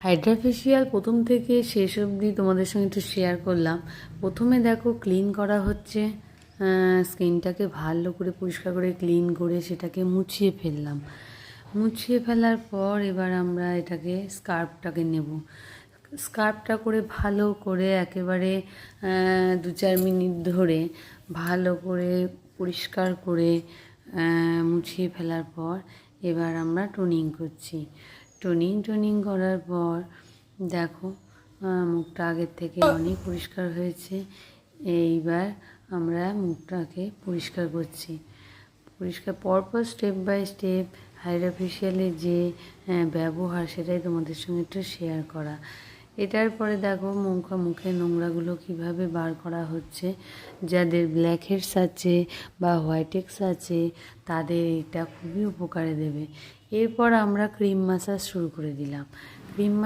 HydraFacial প্রথম থেকে শেষ অবধি তোমাদের সঙ্গে একটু শেয়ার করলাম। প্রথমে দেখো ক্লিন করা হচ্ছে স্কিনটাকে ভালো করে পরিষ্কার করে ক্লিন করে সেটাকে মুছিয়ে ফেললাম। মুছিয়ে ফেলার পর এবার আমরা এটাকে স্কার্ফটাকে নেব। স্কার্ফটা করে ভালো করে একেবারে দু চার মিনিট ধরে ভালো করে পরিষ্কার করে মুছিয়ে ফেলার পর এবার আমরা টোনিং করছি। টোনিং টোনিং করার পর দেখো মুখটা আগের থেকে অনেক পরিষ্কার হয়েছে। এইবার আমরা মুখটাকে পরিষ্কার করছি। পরিষ্কার পরপর স্টেপ বাই স্টেপ হাইড্রোফেশিয়ালের যে ব্যবহার সেটাই তোমাদের সঙ্গে একটু শেয়ার করা। এটার পরে দেখো মুখা মুখে নোংরাগুলো কীভাবে বার করা হচ্ছে। যাদের ব্ল্যাক হেডস আছে বা হোয়াইট আছে, তাদের এটা খুবই উপকারে দেবে। এরপর আমরা ক্রিম মাসাজ শুরু করে দিলাম। ক্রিম